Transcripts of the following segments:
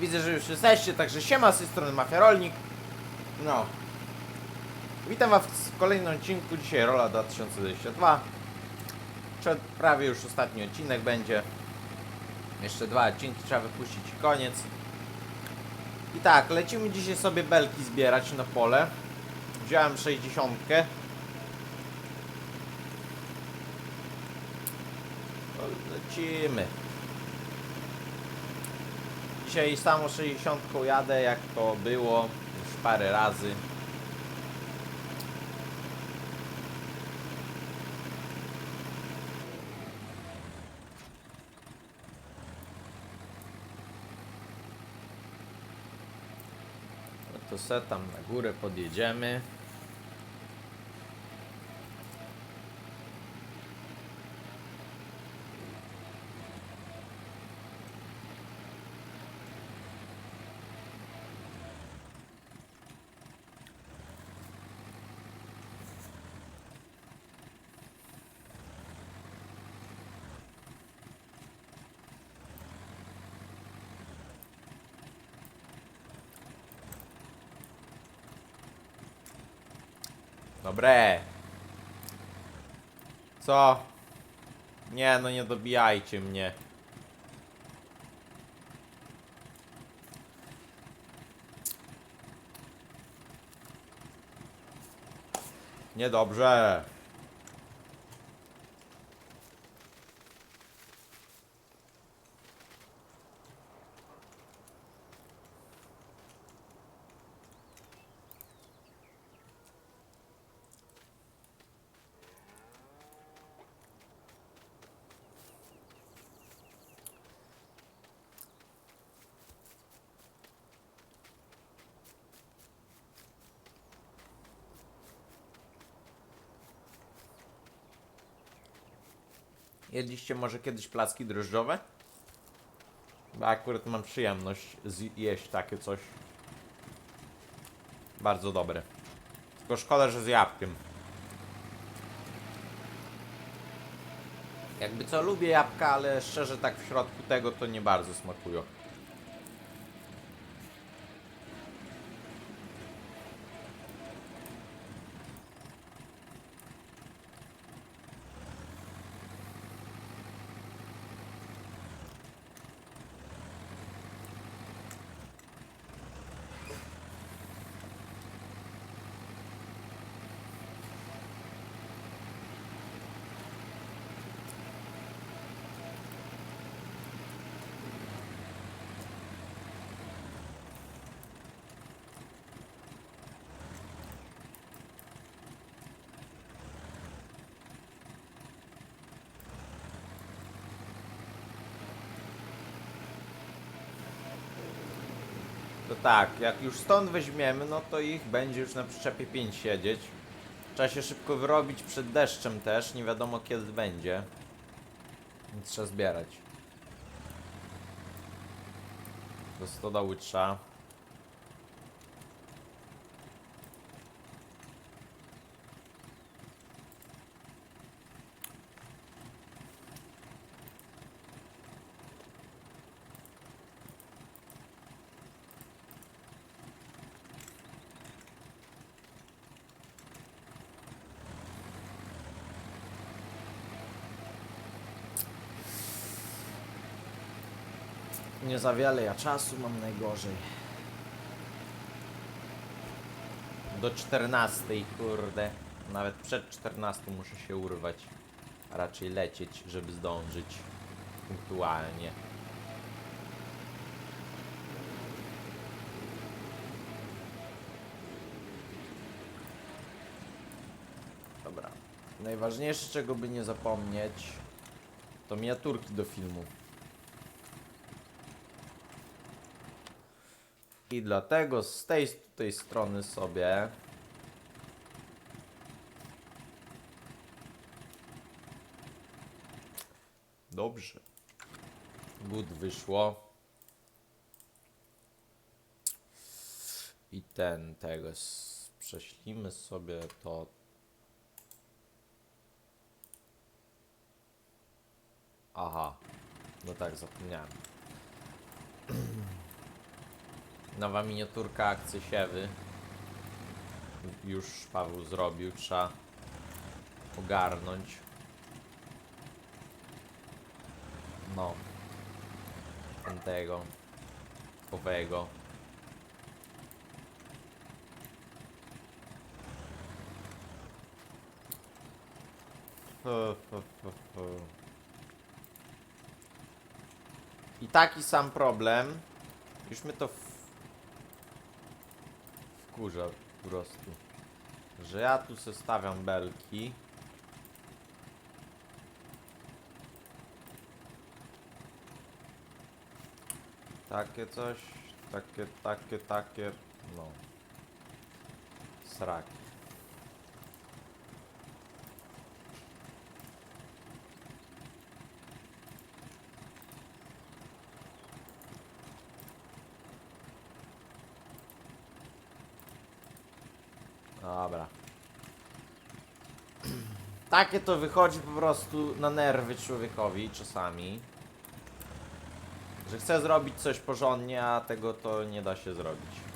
Widzę, że już jesteście, także siema z tej strony Mafia Rolnik. No. Witam was w kolejnym odcinku. Dzisiaj Rola 2022. Przed prawie już ostatni odcinek będzie. Jeszcze dwa odcinki trzeba wypuścić i koniec. I tak, lecimy dzisiaj sobie belki zbierać na pole. Wziąłem 60. No, Lecimy. Dzisiaj samo 60 jadę, jak to było już parę razy. To se tam na górę podjedziemy. Dobre. Co? Nie, no nie dobijajcie mnie. Niedobrze. Jedliście może kiedyś placki drożdżowe? Bo akurat mam przyjemność zjeść takie coś. Bardzo dobre. Tylko szkoda, że z jabłkiem. Jakby co, lubię jabłka, ale szczerze tak w środku tego to nie bardzo smakują. To tak, jak już stąd weźmiemy, no to ich będzie już na przyczepie 5 siedzieć. Trzeba się szybko wyrobić przed deszczem też, nie wiadomo kiedy będzie. Więc trzeba zbierać. Do stodoły trzeba. Za wiele ja czasu mam najgorzej. Do 14, kurde. Nawet przed 14 muszę się urwać. A raczej lecieć, żeby zdążyć punktualnie. Dobra. Najważniejsze, czego by nie zapomnieć, to miniaturki do filmu. I dlatego z tej tutaj strony sobie Dobrze. Good wyszło. I ten tego prześlimy sobie to Aha. No tak, zapomniałem. Nowa miniaturka akcji siewy. Już Paweł zrobił, trzeba ogarnąć. No. Ten tego. Owego. I taki sam problem. Już mnie to. Wkurza po prostu. Że ja tu se stawiam belki. Takie coś, takie, takie, takie, no. Sraki. Dobra. Takie to wychodzi po prostu na nerwy człowiekowi czasami. Że chce zrobić coś porządnie, a tego to nie da się zrobić.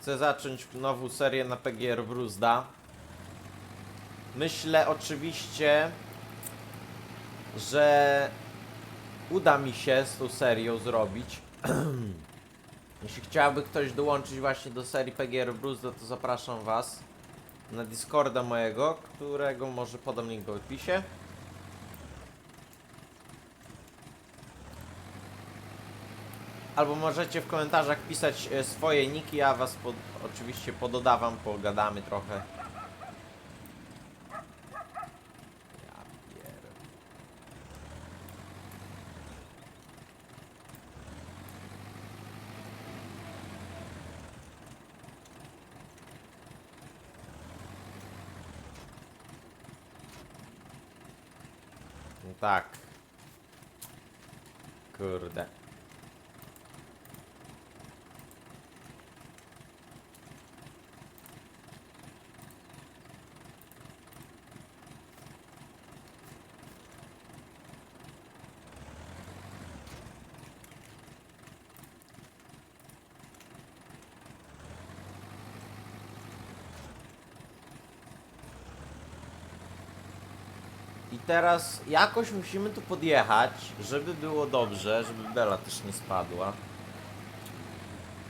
Chcę zacząć nową serię na PGR Bruzda. Myślę oczywiście, że uda mi się z tą serią zrobić. Jeśli chciałby ktoś dołączyć właśnie do serii PGR Bruzda, to zapraszam Was na Discorda mojego, którego może podam link w opisie. Albo możecie w komentarzach pisać e, swoje niki, ja was pod, oczywiście pododawam, pogadamy trochę. No tak. Kurde. Teraz jakoś musimy tu podjechać, żeby było dobrze, żeby Bela też nie spadła.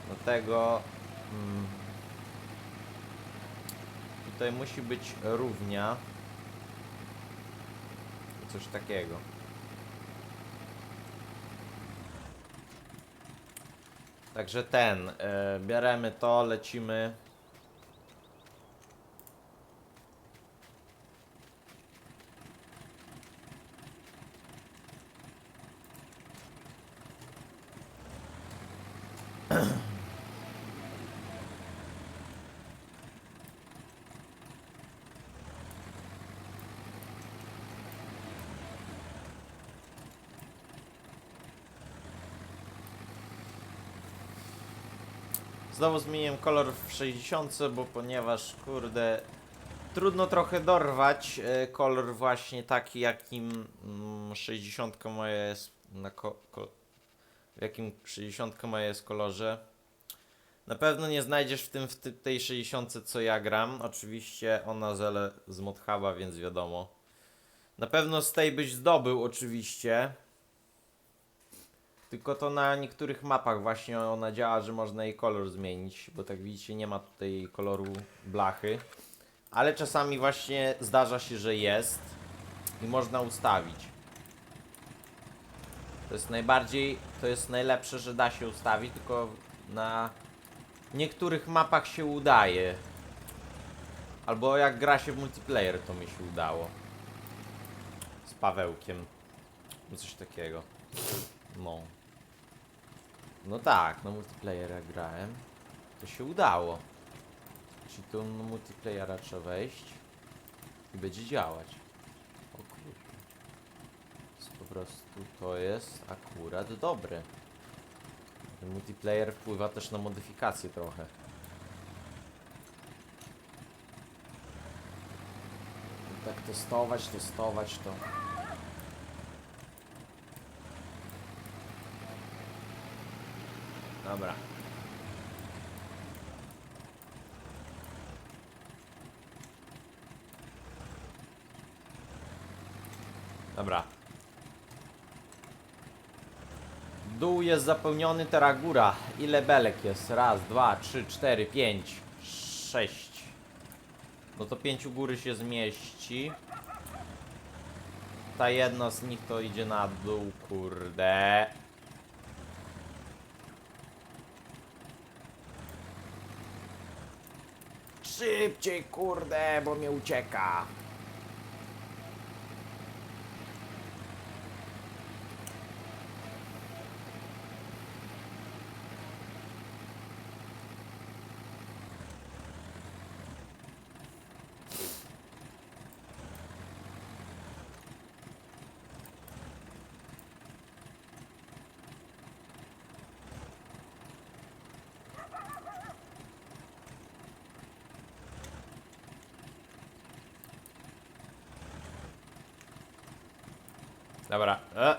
Dlatego mm, tutaj musi być równia. Coś takiego. Także ten, y, bieremy to, lecimy. Znowu zmieniłem kolor w 60, bo ponieważ kurde trudno trochę dorwać e, kolor właśnie taki jakim mm, 60 moja jest na ko, ko, w jakim 60 moja jest kolorze. Na pewno nie znajdziesz w tym w tej 60 co ja gram. Oczywiście ona zele z Modhuba, więc wiadomo. Na pewno z tej byś zdobył oczywiście. Tylko to na niektórych mapach właśnie ona działa, że można jej kolor zmienić, bo tak widzicie nie ma tutaj koloru blachy. Ale czasami właśnie zdarza się, że jest i można ustawić. To jest najbardziej, to jest najlepsze, że da się ustawić, tylko na niektórych mapach się udaje. Albo jak gra się w multiplayer, to mi się udało. Z Pawełkiem. Coś takiego. No. No tak, na multiplayera grałem. To się udało. Czyli tu na multiplayera trzeba wejść. I będzie działać. O kurde. Po prostu to jest akurat dobre. Ten multiplayer wpływa też na modyfikacje trochę. Tak testować, testować to. Dobra. Dobra. Dół jest zapełniony, teraz góra. Ile belek jest? Raz, dwa, trzy, cztery, pięć, sześć. No to pięciu góry się zmieści. Ta jedna z nich to idzie na dół, kurde. Szybciej, kurde, bo mnie ucieka. Dobra. E.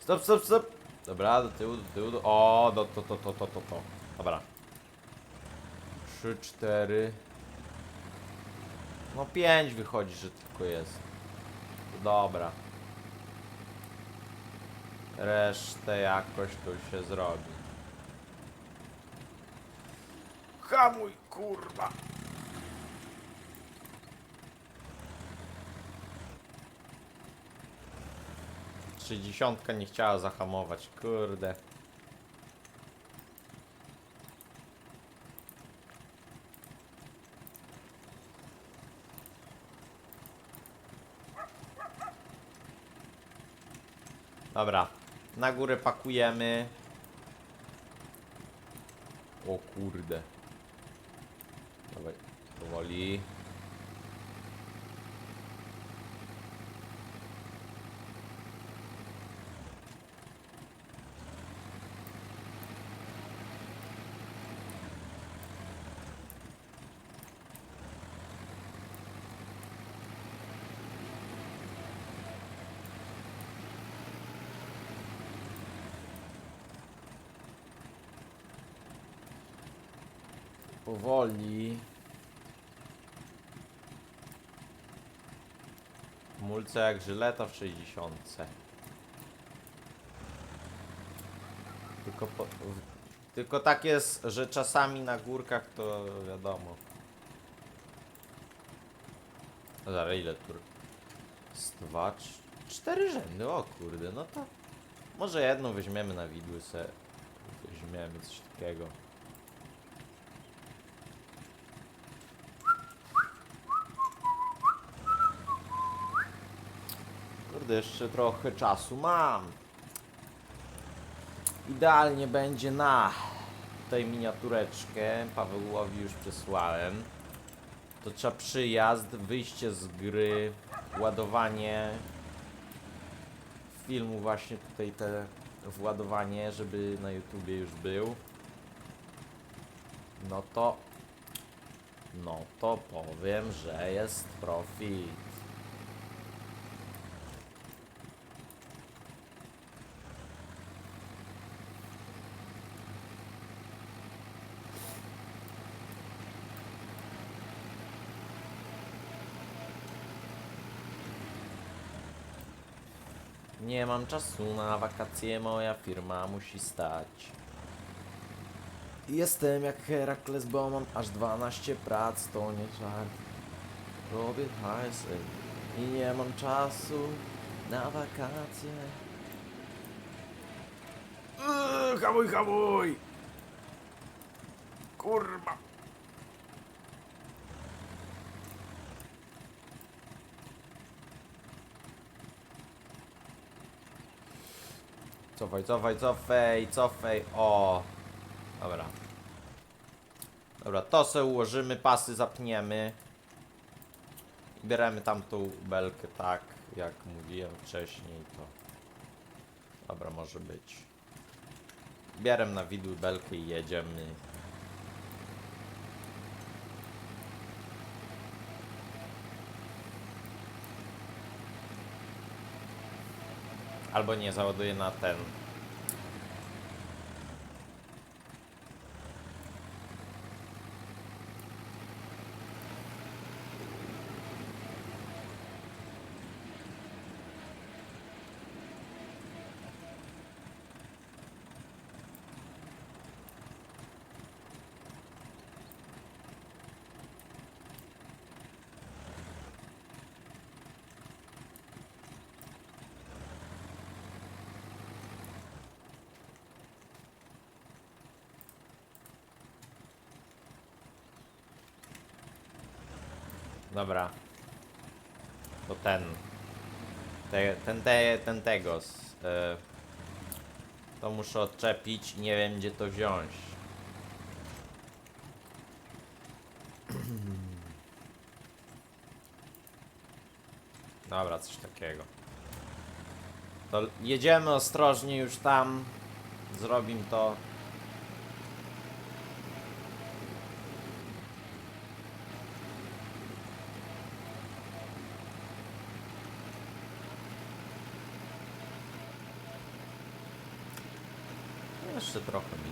Stop, stop, stop. Dobra, do tyłu, do tyłu. Do... O, do, to, to, to, to, to, to. Dobra. Trzy, cztery. No pięć wychodzi, że tylko jest. Dobra. Resztę jakoś tu się zrobi. Hamuj, kurwa. Trzydziesiątka nie chciała zahamować, kurde. Dobra, na górę pakujemy. O kurde. Dawaj, powoli. Powoli. Mulce jak żyleta w 60. Tylko, po, tylko tak jest, że czasami na górkach to wiadomo. Zaraz ile tur? Z dwa, cz- cztery rzędy, o kurde, no to może jedną weźmiemy na widły se. Weźmiemy coś takiego. Kurde, jeszcze trochę czasu mam. Idealnie będzie na tutaj miniatureczkę. Pawełowi już przesłałem. To trzeba przyjazd, wyjście z gry, ładowanie filmu właśnie tutaj te władowanie, żeby na YouTubie już był. No to no to powiem, że jest profit. Nie mam czasu na wakacje, moja firma musi stać. Jestem jak Herakles, bo mam aż 12 prac, to nie żart. Robię hajsy i nie mam czasu na wakacje. Yy, hamuj, hamuj! Kurwa! Cofaj, cofaj, cofaj, cofaj. O. Dobra. Dobra, to se ułożymy, pasy zapniemy. Bierzemy tamtą belkę tak, jak mówiłem wcześniej, to... Dobra, może być. Bierzemy na widły belkę i jedziemy. Albo nie, załaduję na ten. Dobra. To ten. Te, ten, te, ten tegos. E, to muszę odczepić. Nie wiem gdzie to wziąć. Dobra, coś takiego. To jedziemy ostrożnie już tam. Zrobim to. Jeszcze trochę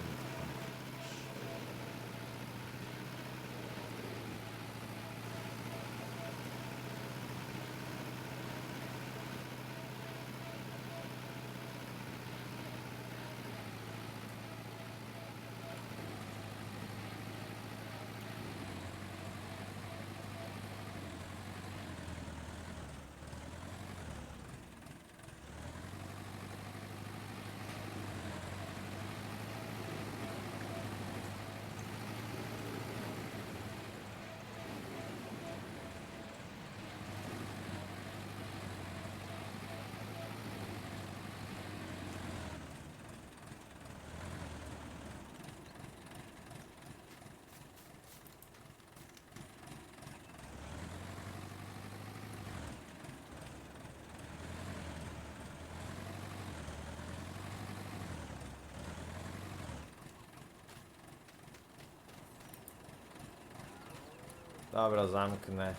Dobra, zamknę.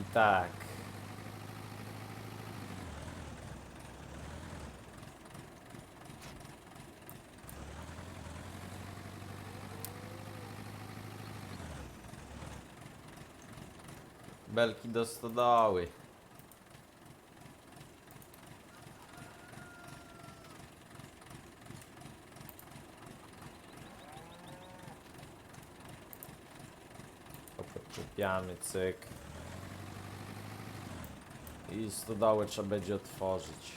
I tak. Belki do stodoły. Podczepiamy, cyk. I stodołę trzeba będzie otworzyć.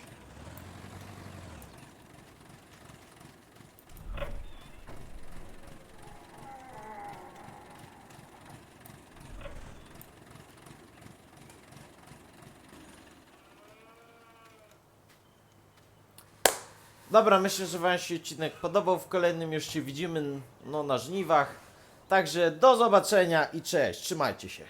Dobra, myślę, że Wam się odcinek podobał. W kolejnym już się widzimy no, na żniwach. Także do zobaczenia i cześć. Trzymajcie się.